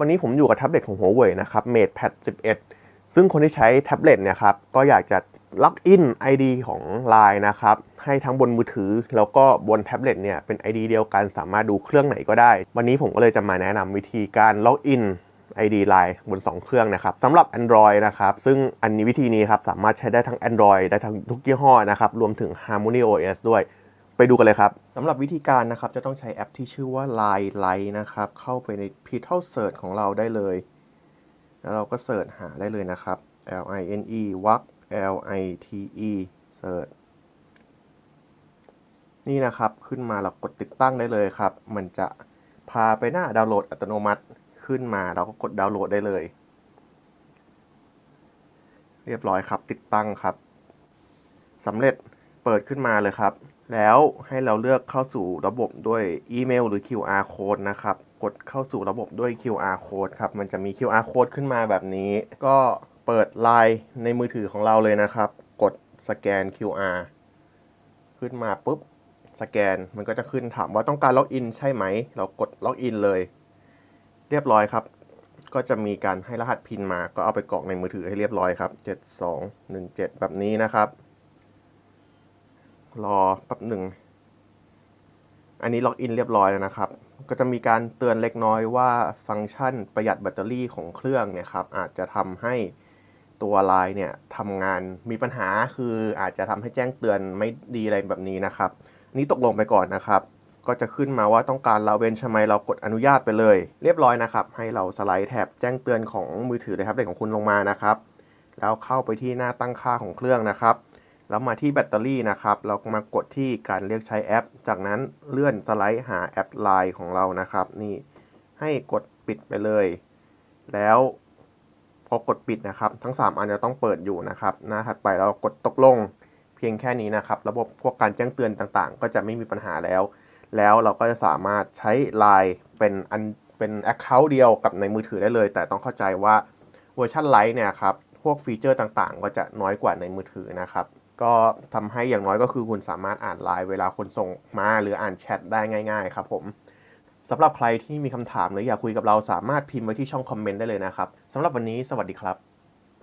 วันนี้ผมอยู่กับแท็บเล็ตของ Huawei นะครับ MatePad 11 ซึ่งคนที่ใช้แท็บเล็ตเนี่ยครับ ก็อยากจะล็อกอิน ID ของ Line นะครับ ให้ทั้งบนมือถือ แล้วก็บนแท็บเล็ตเนี่ยเป็น ID เดียวกันสามารถดูเครื่องไหนก็ได้ วันนี้ผมก็เลยจะมาแนะนำวิธีการล็อกอิน ID Line บน 2 เครื่องนะครับสำหรับ Android นะครับ ซึ่งอันนี้วิธีนี้ครับสามารถใช้ได้ทั้ง Android ได้ทั้งทุกยี่ห้อนะครับรวมถึง Harmony OS ด้วย ไปดูกันเลยครับสำหรับวิธีการนะครับจะต้องใช้แอปที่ชื่อว่า Line Lite นะครับ เข้าไปใน p i t a l Search ของเราได้เลย แล้วเราก็เสิร์ชหาได้เลยนะครับ L I N E วัก L I T E Search นี่นะครับขึ้นมาเรากดติดตั้งได้เลยครับ มันจะพาไปหน้าดาวน์โหลดอัตโนมัติขึ้นมาเราก็กดดาวน์โหลดได้เลย เรียบร้อยครับติดตั้งครับสำเร็จเปิดขึ้นมาเลยครับ แล้วให้เราเลือกเข้าสู่ระบบด้วยอีเมลหรือ QR code นะครับ กดเข้าสู่ระบบด้วย QR code ครับ มันจะมี QR code ขึ้นมาแบบนี้ ก็เปิดไลน์ในมือถือของเราเลยนะครับ กดสแกน QR ขึ้นมาปุ๊บ สแกน มันก็จะขึ้นถามว่าต้องการล็อกอินใช่ไหม เรากดล็อกอินเลย เรียบร้อยครับ ก็จะมีการให้รหัสพินมา ก็เอาไปกรอกในมือถือให้เรียบร้อยครับ 7217 แบบนี้นะครับ รอแป๊บหนึ่ง อันนี้ล็อกอินเรียบร้อยแล้วนะครับ ก็จะมีการเตือนเล็กน้อยว่าฟังก์ชันประหยัดแบตเตอรี่ของเครื่องเนี่ยครับอาจจะทำให้ตัวไลน์เนี่ยทำงานมีปัญหาคืออาจจะทำให้แจ้งเตือนไม่ดีอะไรแบบนี้นะครับ นี่ตกลงไปก่อนนะครับ ก็จะขึ้นมาว่าต้องการเราเว้นใช่ไหมเรากดอนุญาตไปเลย เรียบร้อยนะครับ ให้เราสไลด์แท็บแจ้งเตือนของมือถือเลยครับเด็กของคุณลงมานะครับ แล้วเข้าไปที่หน้าตั้งค่าของเครื่องนะครับ แล้วมาที่แบตเตอรี่นะครับ เรามากดที่การเรียกใช้แอป จากนั้นเลื่อนสไลด์หาแอป Line ของเรานะครับ นี่ให้กดปิดไปเลย แล้วพอกดปิดนะครับ ทั้ง 3 อันจะต้องเปิดอยู่นะครับหน้าถัดไปเรากดตกลงเพียงแค่นี้นะครับ ระบบพวกการแจ้งเตือนต่างๆ ก็จะไม่มีปัญหาแล้ว แล้วเราก็จะสามารถใช้ Line เป็นอันเป็น Account เดียวกับในมือถือได้เลย แต่ต้องเข้าใจว่าเวอร์ชันไลท์เนี่ยครับพวกฟีเจอร์ต่างๆ ก็จะน้อยกว่าในมือถือนะครับ ก็ทำให้อย่างน้อยก็คือคุณสามารถอ่านไลน์เวลาคนส่งมาหรืออ่านแชทได้ง่าย ๆ ครับผมสำหรับใครที่มีคำถามหรืออยากคุยกับเราสามารถพิมพ์ไว้ที่ช่องคอมเมนต์ได้เลยนะครับสำหรับวันนี้สวัสดีครับ